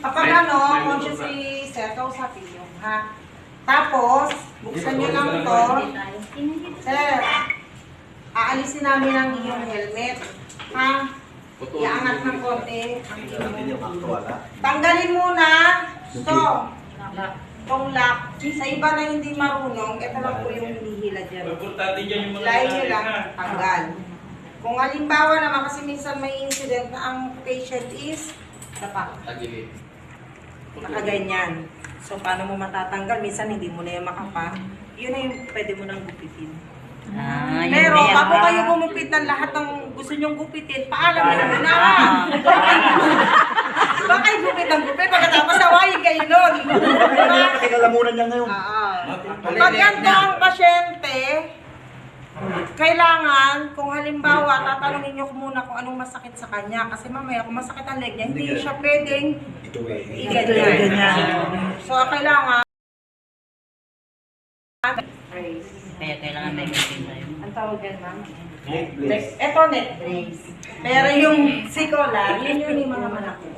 Kapag ano, conscious si Sir, kausapin nyo, ha? Tapos, buksan nyo lang to. Sir, aalisin namin ang iyong helmet. Ha? Iangat ng konti. ang iyong- Tanggalin muna. Ito. Itong lock. Sa iba na hindi marunong, ito lang po yung hinihila dyan. Hilahin nyo lang, tanggal. Kung halimbawa naman, kasi minsan may incident na ang patient is, pa, Tagilid. nakaganyan. So, paano mo matatanggal? Minsan hindi mo na yung makapa. Yun na yung pwede mo nang gupitin. Ah, yun Pero na yan, bago ah. kayo gumupit ng lahat ng gusto nyong gupitin, paalam nyo muna. Diba kayo gupit ng gupit, pagkatapos nawayin kayo nun. Diba? Pakikalamunan niya ngayon. Oo. Pag ganito ang pasyente, kailangan, kung halimbawa, tatanungin nyo muna kung anong masakit sa kanya. Kasi mamaya, kung masakit ang leg niya, hindi siya pwedeng i-ganyan. So, kailangan, Kaya kailangan may tayo. ang tawag yan, ma'am? Neck brace. Ito, neck brace. Pero yung sikola, yun yun yung mga malaki.